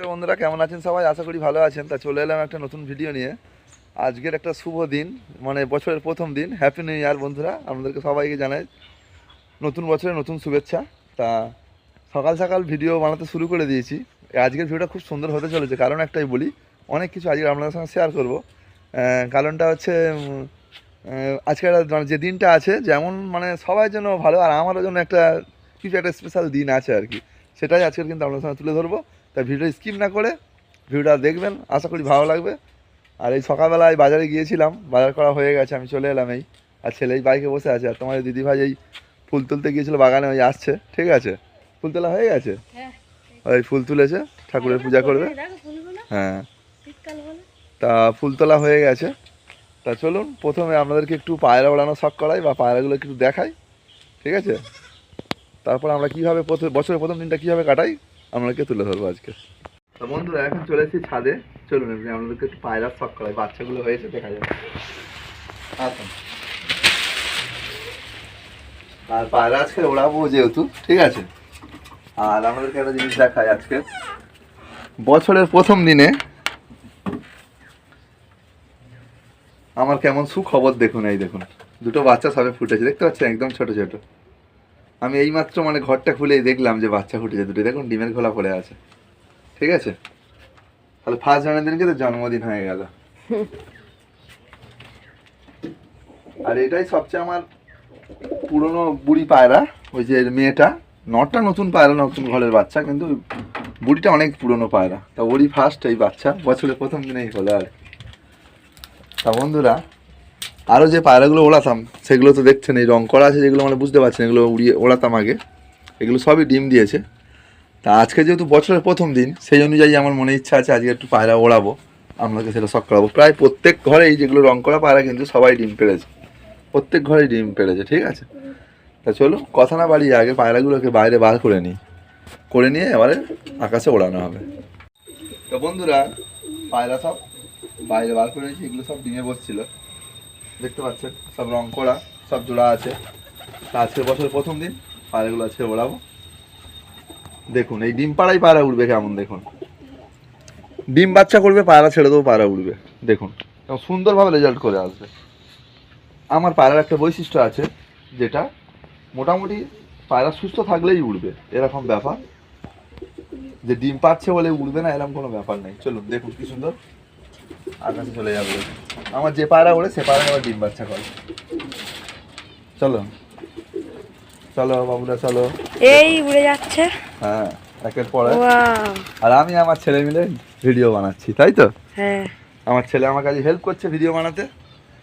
নমস্কার বন্ধুরা, কেমন আছেন সবাই? আশা করি ভালো আছেন। তা চলে এলাম একটা নতুন ভিডিও নিয়ে। আজকের একটা শুভ দিন মানে বছরের প্রথম দিন। হ্যাপি নিউ ইয়ার বন্ধুরা, আপনাদেরকে সবাইকে জানাই। নতুন বছরের নতুন শুভেচ্ছা। তা সকাল সকাল ভিডিও বানাতে শুরু করে দিয়েছি। আজকের ভিডিওটা খুব সুন্দর হতে চলেছে, কারণ একটাই বলি, অনেক কিছু আজকে আপনাদের সঙ্গে শেয়ার করব। কারণটা হচ্ছে আজকের মানে যে দিনটা আছে, যেমন মানে সবাই জন্য ভালো, আর আমারও জন্য একটা, কিছু একটা স্পেশাল দিন আছে আর কি। সেটাই আজকের কিন্তু আপনাদের সঙ্গে তুলে ধরবো। তাই ভিডিও স্কিপ না করে ভিডিওটা দেখবেন আশা করি ভালো লাগবে। আর এই সকালবেলায় বাজারে গিয়েছিলাম বাজার করা হয়ে গেছে আমি চলে এলাম এই। আর ছেলে এই বাইকে বসে আছে আর তোমার দিদি ভাই এই ফুল তুলতে গিয়েছিল বাগানে ওই আসছে ঠিক আছে? ফুল তোলা হয়ে গেছে? হ্যাঁ। ওই ফুল তুলেছে ঠাকুরের পূজা করবে। হ্যাঁ তা ফুল তোলা হয়ে গেছে। তা চলুন প্রথমে আপনাদেরকে একটু পায়রা ওড়ানো শখ করাই বা পায়রাগুলো একটু দেখাই ঠিক আছে? তারপর আমরা কীভাবে প্রথম বছরের প্রথম দিনটা কীভাবে কাটাই আপনাদেরকে তুলে ধরবো আজকে। তো বন্ধুরা, এখন চলে এসেছি ছাদে। চলুন আপনাদেরকে একটু পায়রার শখ করাই। বাচ্চাগুলো হয়েছে, দেখা যাবে আসুন। আর পায়রা আজকে ওড়াবো যেহেতু, ঠিক আছে? আর আমাদেরকে একটা জিনিস দেখাই আজকে। বছরের প্রথম দিনে আমার কেমন সুখবর দেখুন, এই দেখুন। দুটো বাচ্চা সবে ফুটেছে, দেখতে পাচ্ছেন? একদম ছোট ছোট। আমি এইমাত্র মানে ঘরটা খুলেই দেখলাম যে বাচ্চা ফুটেছে দুটো। দেখুন, ডিমের খোলা পড়ে আছে। ঠিক আছে? তাহলে ফার্স্ট জন্মদিনকে তো জন্মদিন হয়ে গেল। আর এটাই সবচেয়ে আমার পুরনো বুড়ি পায়রা, ওই যে মেয়েটা। নটা নতুন পায়রা, নতুন ঘরের বাচ্চা, কিন্তু বুড়িটা অনেক পুরনো পায়রা। তা ওরই ফার্স্ট এই বাচ্চা। বছরের প্রথম দিনেই হলো আর। তা বন্ধুরা আরও যে পায়রাগুলো ওড়াতাম, সেগুলো তো দেখছেন, এই রং করা আছে যেগুলো মানে বুঝতে পারছেন, এগুলো উড়িয়ে ওড়াতাম আগে। এগুলো সবই ডিম দিয়েছে। তা আজকে যেহেতু বছরের প্রথম দিন, সেই অনুযায়ী আমার মনে ইচ্ছা আছে আজকে একটু পায়রা ওড়াবো। আপনাকে সেটা শখ করাবো। প্রায় প্রত্যেক ঘরেই যেগুলো রং করা পায়রা কিন্তু সবাই ডিম পেড়েছে। প্রত্যেক ঘরেই ডিম পেড়েছে, ঠিক আছে? তা চলো, কথা না বাড়িয়ে আগে পায়রাগুলোকে বাইরে বার করে নিই। করে নিয়ে এবারে আকাশে ওড়ানো হবে। তো বন্ধুরা, পায়রা সব বাইরে বার করে নিয়েছি এগুলো সব ডিমে বসছিল। দেখতে পাচ্ছেন, সব রং করা, সব জোড়া আছে। তা আজকের বছরের প্রথম দিন পায়রাগুলো আজকে ওড়াবো। দেখুন, এই ডিম পাড়াই পায়রা উঠবে কেমন, দেখুন। ডিম বাচ্চা করবে পায়রা ছেড়ে দেবো পায়রা উঠবে দেখুন সুন্দরভাবে রেজাল্ট করে আসবে। আমার পায়রার একটা বৈশিষ্ট্য আছে, যেটা মোটামুটি পায়রা সুস্থ থাকলেই উঠবে এরকম ব্যাপার। যে ডিম পাচ্ছে বলে উঠবে না, এরকম কোনো ব্যাপার নেই। চলুন, দেখুন কি সুন্দর। আকাশে চলে যাবে। আমার যে পায়রা ওড়ে সে পায়রা আবার ডিম বাচ্চা করে। চলো। চলো বাবুরা চলো। এই উড়ে যাচ্ছে। হ্যাঁ একের পরে আর আমি আমার ছেলে মিলে ভিডিও বানাচ্ছি তাই তো? হ্যাঁ। আমার ছেলে আমার কাছে হেল্প করছে ভিডিও বানাতে।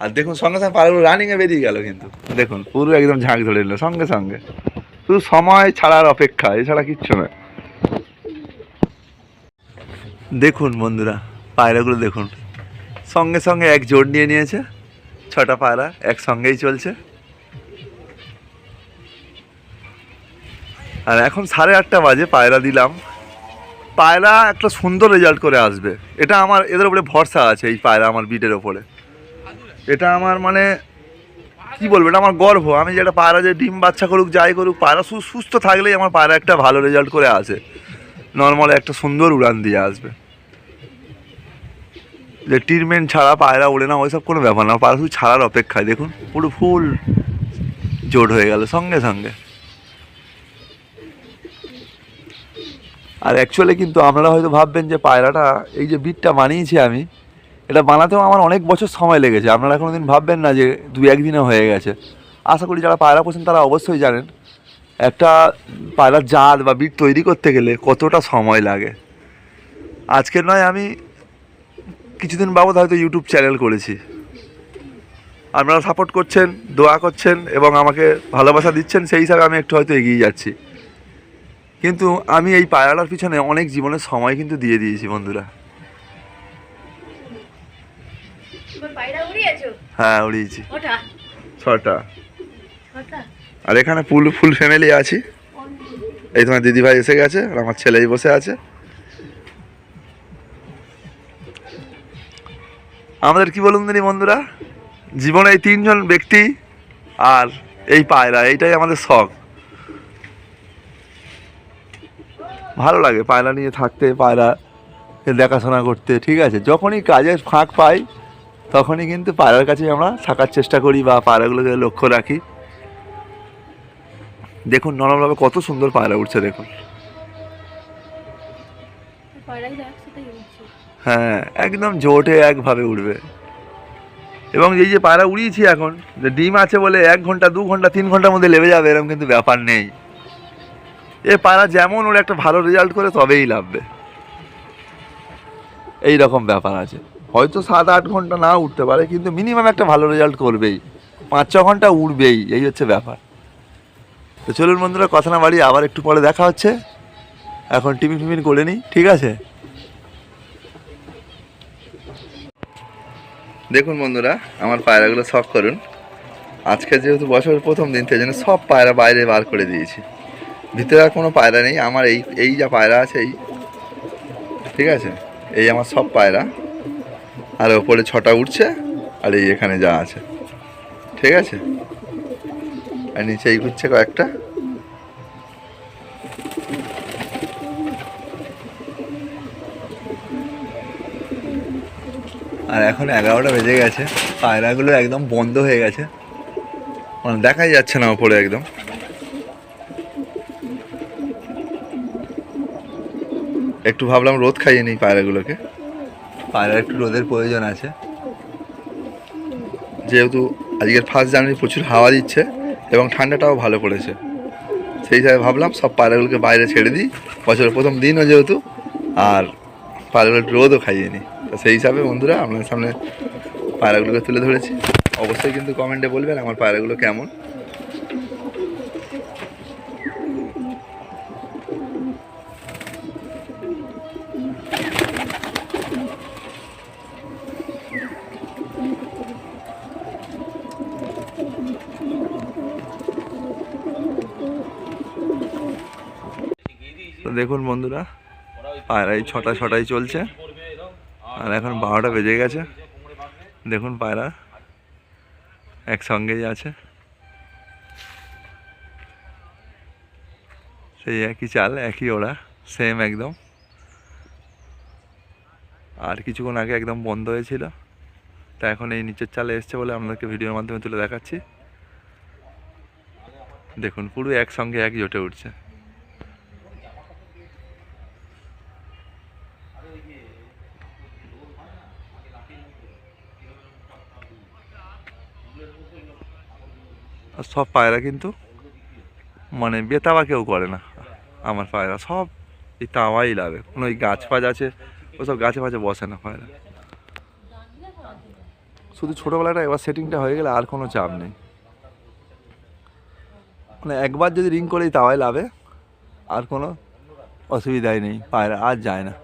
আর দেখুন সঙ্গে সঙ্গে পাড়াগুলো রানিংয়ে বেরিয়ে গেল কিন্তু। দেখুন পুরো একদম ঝাঁক ধরে নিল সঙ্গে সঙ্গে। শুধু সময় ছাড়ার অপেক্ষা এছাড়া কিচ্ছু নয়। দেখুন বন্ধুরা পায়রাগুলো দেখুন। সঙ্গে সঙ্গে এক জোর নিয়ে নিয়েছে। ছটা পায়রা একসঙ্গেই চলছে। আর এখন সাড়ে আটটা বাজে, পায়রা দিলাম। পায়রা একটা সুন্দর রেজাল্ট করে আসবে। এটা আমার, এদের উপরে ভরসা আছে এই পায়রা আমার বিটের ওপরে। এটা আমার মানে কি বলব, এটা আমার গর্ব। আমি যেটা পায়রা যে ডিম বাচ্চা করুক, যাই করুক, পায়রা সুস্থ থাকলেই আমার পায়রা একটা ভালো রেজাল্ট করে আসে। নর্মাল একটা সুন্দর উড়ান দিয়ে আসবে। যে ট্রিটমেন্ট ছাড়া পায়রা ওড়ে না, ওইসব কোনো ব্যাপার না। পায়রা শুধু ছাড়ার অপেক্ষায়। দেখুন, পুরো ফুল জোট হয়ে গেল সঙ্গে সঙ্গে। আর অ্যাকচুয়ালি কিন্তু আপনারা হয়তো ভাববেন যে পায়রাটা, এই যে বিটটা বানিয়েছি আমি, এটা বানাতেও আমার অনেক বছর সময় লেগেছে। আপনারা কোনো দিন ভাববেন না যে দু একদিনে হয়ে গেছে। আশা করি যারা পায়রা পোষেন তারা অবশ্যই জানেন, একটা পায়রার জাত বা বিট তৈরি করতে গেলে কতটা সময় লাগে। আজকের নয় আমি কিছুদিন বাবদ হয়তো ইউটিউব চ্যানেল করেছি। আপনারা সাপোর্ট করছেন দোয়া করছেন এবং আমাকে ভালোবাসা দিচ্ছেন সেই হিসাবে আমি একটু হয়তো এগিয়ে যাচ্ছি। কিন্তু আমি এই পায়রাটার পিছনে অনেক জীবনের সময় কিন্তু দিয়ে দিয়েছি বন্ধুরা। হ্যাঁ উড়িয়েছি। ছটা? আর এখানে ফুল ফুল ফ্যামিলি আছি। এই তোমার দিদিভাই এসে গেছে আর আমার ছেলেই বসে আছে। আমাদের কি বলুন দিনি বন্ধুরা? জীবনে এই তিনজন ব্যক্তি আর এই পায়রা, এইটাই আমাদের শখ। ভালো লাগে পায়রা নিয়ে থাকতে, পায়রা দেখাশোনা করতে, ঠিক আছে? যখনই কাজের ফাঁক পাই, তখনই কিন্তু পায়রার কাছে আমরা থাকার চেষ্টা করি বা পায়রাগুলোকে লক্ষ্য রাখি। দেখুন, নরমভাবে কত সুন্দর পায়রা উঠছে, দেখুন। উঠছে হ্যাঁ একদম জোটে একভাবে উঠবে। এবং এই যে পায়রা উড়িয়েছি এখন, যে ডিম আছে বলে এক ঘণ্টা, দু ঘণ্টা, তিন ঘণ্টার মধ্যে লেবে যাবে, এরকম কিন্তু ব্যাপার নেই। এ পায়রা যেমন ওর একটা ভালো রেজাল্ট করে, তবেই লাভবে। এই রকম ব্যাপার আছে। হয়তো সাত আট ঘণ্টা না উঠতে পারে, কিন্তু মিনিমাম একটা ভালো রেজাল্ট করবেই। পাঁচ ছ ঘণ্টা উঠবেই এই হচ্ছে ব্যাপার। তো চলুন বন্ধুরা, কথা না বাড়ি আবার একটু পরে দেখা হচ্ছে। এখন টিফিন ফিফিন করে নিই, ঠিক আছে? দেখুন বন্ধুরা, আমার পায়রাগুলো সব করুন। আজকে যেহেতু বছরের প্রথম দিন, সেই জন্য সব পায়রা বাইরে বার করে দিয়েছি। ভিতরে আর কোনো পায়রা নেই, আমার এই এই যা পায়রা আছে, এই, ঠিক আছে? এই আমার সব পায়রা। আর ওপরে ছটা উঠছে, আর এই এখানে যা আছে, ঠিক আছে? আর নিচে এই ঘুরছে কয়েকটা। আর এখন এগারোটা বেজে গেছে। পায়রাগুলো একদম বন্ধ হয়ে গেছে। মানে দেখাই যাচ্ছে না ওপরে একদম। একটু ভাবলাম রোদ খাইয়ে নিই পায়রাগুলোকে। পায়রা একটু রোদের প্রয়োজন আছে। যেহেতু আজকের ফার্স্ট জানুয়ারি প্রচুর হাওয়া দিচ্ছে এবং ঠান্ডাটাও ভালো পড়েছে। সেই হিসাবে ভাবলাম সব পায়রাগুলোকে বাইরে ছেড়ে দিই। বছরের প্রথম দিনও যেহেতু, আর পায়রাগুলো রোদও খাইয়ে নিই। সেই হিসাবে বন্ধুরা আপনার সামনে পায়রাগুলোকে তুলে ধরেছি। অবশ্যই কিন্তু কমেন্টে বলবেন আমার পায়রাগুলো কেমন। তো দেখুন বন্ধুরা পায়রা এই ছটা ছটাই চলছে। আর এখন বারোটা বেজে গেছে। দেখুন পায়রা একসঙ্গেই আছে। সেই একই চাল, একই ওরা সেম একদম। আর কিছুক্ষণ আগে একদম বন্ধ হয়েছিল। তা এখন এই নিচের চালে এসছে বলে আপনাদেরকে ভিডিওর মাধ্যমে তুলে দেখাচ্ছি। দেখুন, পুরো একসঙ্গে এক জোটে উঠছে। সব পায়রা কিন্তু মানে বেতাবা কেউ করে না। আমার পায়রা সব এই তাওয়াই লাগে কোনো ওই গাছ ফাছ আছে, ওসব গাছে ফাছে বসে না পায়রা। শুধু ছোটোবেলাটা, এবার সেটিংটা হয়ে গেলে আর কোনো চাপ নেই। মানে একবার যদি রিং করে এই তাওয়াই লাভে আর কোনো অসুবিধাই নেই, পায়রা আর যায় না।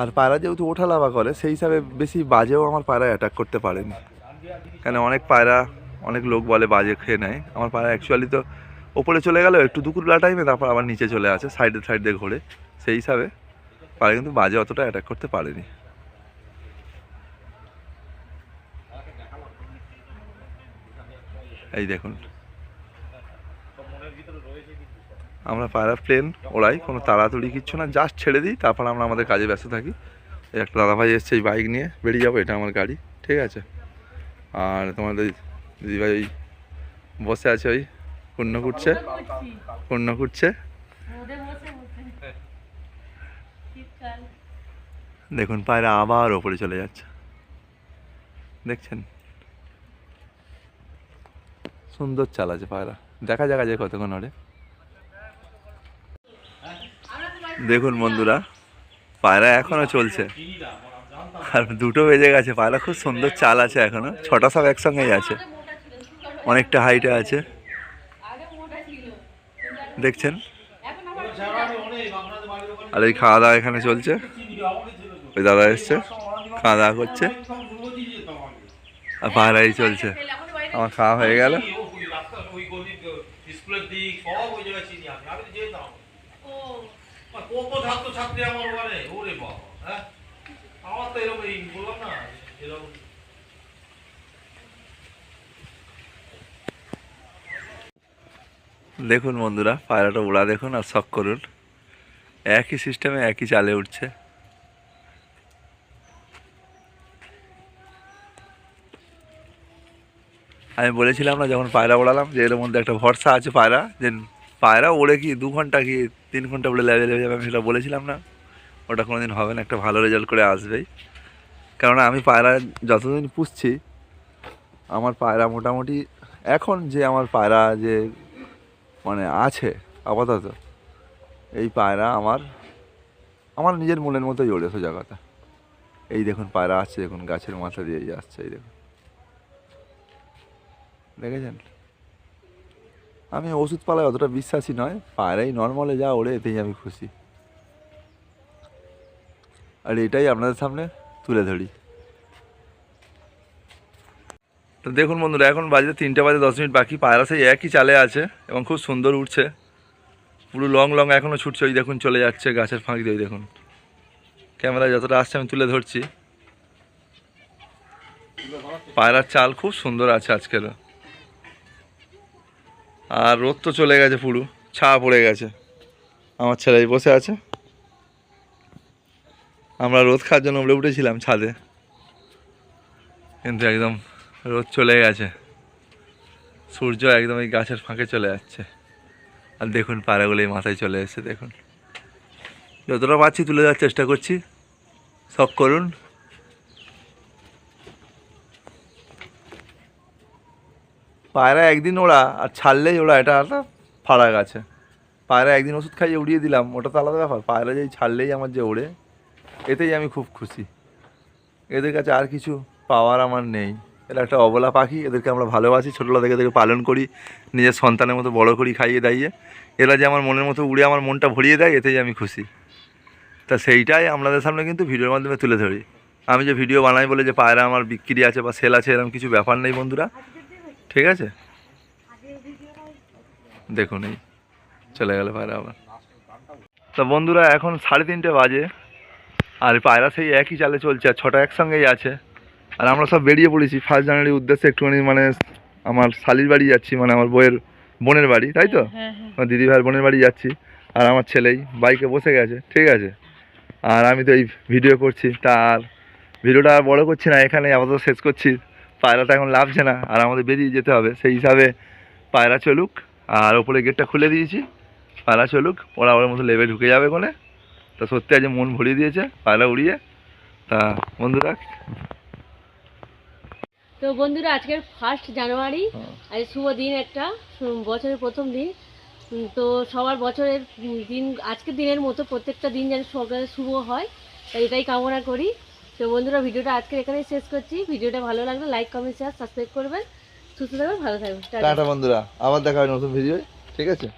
আর পায়রা যেহেতু ওঠা লাভা করে, সেই হিসাবে বেশি বাজেও আমার পায়রা অ্যাটাক করতে পারেনি। কেন অনেক পায়রা, অনেক লোক বলে বাজে খেয়ে নেয়। আমার পায়রা অ্যাকচুয়ালি তো ওপরে চলে গেল, একটু দুপুরবেলা টাইমে তারপর আবার নিচে চলে আসে সাইডে সাইড ঘোরে। সেই হিসাবে পায়রা কিন্তু বাজে অতটা অ্যাটাক করতে পারেনি। এই দেখুন আমরা পায়রা প্লেন ওড়াই, কোনো তাড়াতাড়ি কিচ্ছু না জাস্ট ছেড়ে দিই, তারপর আমরা আমাদের কাজে ব্যস্ত থাকি। একটা দাদাভাই এসছে এই বাইক নিয়ে, বেরিয়ে যাব, এটা আমার গাড়ি, ঠিক আছে? আর তোমাদের দিদিভাই ওই বসে আছে ওই, পূর্ণ করছে পূর্ণ করছে। দেখুন, পায়রা আবার ওপরে চলে যাচ্ছে। দেখছেন? সুন্দর চাল আছে পায়রা। দেখা যাক যায় কতক্ষণ ওরে দেখুন বন্ধুরা, পায়রা এখনও চলছে। আর দুটো বেজে গেছে, পায়রা খুব সুন্দর চাল আছে এখনও, ছটা সব একসঙ্গেই আছে। অনেকটা হাইটে আছে। দেখছেন? আর এই খাওয়া দাওয়া এখানে চলছে। ওই দাদা এসছে, খাওয়া দাওয়া করছে। আর পায়রাই চলছে। আমার খাওয়া হয়ে গেল ওই গলির স্কুলের দিক সব ওই জায়গায় চিনি আমি আমি তো যেতাম আর হ্যাঁ? দেখুন বন্ধুরা, পায়রাটা উড়া দেখুন আর শখ করুন। একই সিস্টেমে একই চালে উঠছে। আমি বলেছিলাম না, যখন পায়রা ওড়ালাম, যে এর মধ্যে একটা ভরসা আছে পায়রা, যে পায়রা ওড়ে কি দু ঘণ্টা কি তিন ঘণ্টা বলে লেভেল হয়ে যাবে আমি সেটা বলেছিলাম না। ওটা কোনো দিন হবে না, একটা ভালো রেজাল্ট করে আসবেই। কেননা আমি পায়রা যতদিন পুষছি, আমার পায়রা মোটামুটি এখন যে আমার পায়রা যে মানে আছে আপাতত, এই পায়রা আমার আমার নিজের মনের মতোই ওড়ে সোজা কথা। এই দেখুন পায়রা আসছে, দেখুন গাছের মাথা দিয়ে আসছে এই দেখুন। দেখেছেন? আমি ওষুধ পালায় অতটা বিশ্বাসী নয়। পায়রাই নর্মালে যা ওড়ে, এতেই আমি খুশি। আর এটাই আপনাদের সামনে তুলে ধরি। তো দেখুন বন্ধুরা, এখন বাজে তিনটে বাজে দশ মিনিট বাকি। পায়রা সেই একই চালে আছে এবং খুব সুন্দর উঠছে। পুরো লং লং এখনও ছুটছে। ওই দেখুন, চলে যাচ্ছে গাছের ফাঁক দিয়ে, ওই দেখুন। ক্যামেরায় যতটা আসছে, আমি তুলে ধরছি। পায়রার চাল খুব সুন্দর আছে আজকেরও আর রোদ তো চলে গেছে পুরো ছা পড়ে গেছে। আমার ছেলে বসে আছে। আমরা রোদ খাওয়ার জন্য উড়ে উঠেছিলাম ছাদে। কিন্তু একদম রোদ চলে গেছে। সূর্য একদম এই গাছের ফাঁকে চলে যাচ্ছে। আর দেখুন পাড়াগুলো মাথায় চলে এসেছে, দেখুন। যতটা পাচ্ছি তুলে দেওয়ার চেষ্টা করছি। সব করুন। পায়রা একদিন ওরা, আর ছাড়লেই ওরা এটা একটা ফারাক আছে। পায়রা একদিন ওষুধ খাইয়ে উড়িয়ে দিলাম, ওটা তো আলাদা ব্যাপার। পায়রা যেই ছাড়লেই আমার যে ওড়ে, এতেই আমি খুব খুশি। এদের কাছে আর কিছু পাওয়ার আমার নেই। এরা একটা অবলা পাখি, এদেরকে আমরা ভালোবাসি, ছোটোবেলা থেকে এদেরকে পালন করি, নিজের সন্তানের মতো বড় করি, খাইয়ে দাইয়ে। এরা যে আমার মনের মতো উড়ে আমার মনটা ভরিয়ে দেয়, এতেই আমি খুশি। তা সেইটাই আপনাদের সামনে কিন্তু ভিডিওর মাধ্যমে তুলে ধরি। আমি যে ভিডিও বানাই বলে যে পায়রা আমার বিক্রি আছে বা সেল আছে এরকম কিছু ব্যাপার নেই বন্ধুরা। ঠিক আছে? দেখুন এই চলে গেল পায়রা আবার। তা বন্ধুরা এখন সাড়ে তিনটে বাজে আর পায়রা সেই একই চালে চলছে আর ছটা একসঙ্গেই আছে। আর আমরা সব বেরিয়ে পড়েছি ফার্স্ট জানুয়ারির উদ্দেশ্যে একটুখানি মানে আমার শালির বাড়ি যাচ্ছি মানে আমার বইয়ের বোনের বাড়ি তাই তো? হ্যাঁ হ্যাঁ আমার দিদি ভাইয়ের বোনের বাড়ি যাচ্ছি আর আমার ছেলেই বাইকে বসে গেছে ঠিক আছে? আর আমি তো এই ভিডিও করছি তা আর ভিডিওটা বড় করছি না এখানে আপাতত শেষ করছি। পায়রাটা এখন লাভছে না আর আমাদের বেরিয়ে যেতে হবে। সেই হিসাবে পায়রা চলুক আর ওপরে গেটটা খুলে দিয়েছি। পায়রা চলুক ওরা ওর মতো লেবে ঢুকে যাবে কোনে তা সত্যি আজ মন ভরিয়ে দিয়েছে পায়রা উড়িয়ে। তা বন্ধুরা তো বন্ধুরা আজকের ফার্স্ট জানুয়ারি হ্যাঁ। আজ শুভ দিন একটা বছরের প্রথম দিন। তো সবার বছরের দিন আজকের দিনের মতো প্রত্যেকটা দিন যেন সকালে শুভ হয় তাই এটাই কামনা করি। তো বন্ধুরা, ভিডিওটা আজকে এখানেই শেষ করছি। ভিডিওটা ভালো লাগলে লাইক কমেন্ট শেয়ার সাবস্ক্রাইব করবেন। সুস্থ থাকবেন, ভালো থাকবেন। টাটা। বন্ধুরা, আবার দেখা হবে নতুন ভিডিও ঠিক আছে?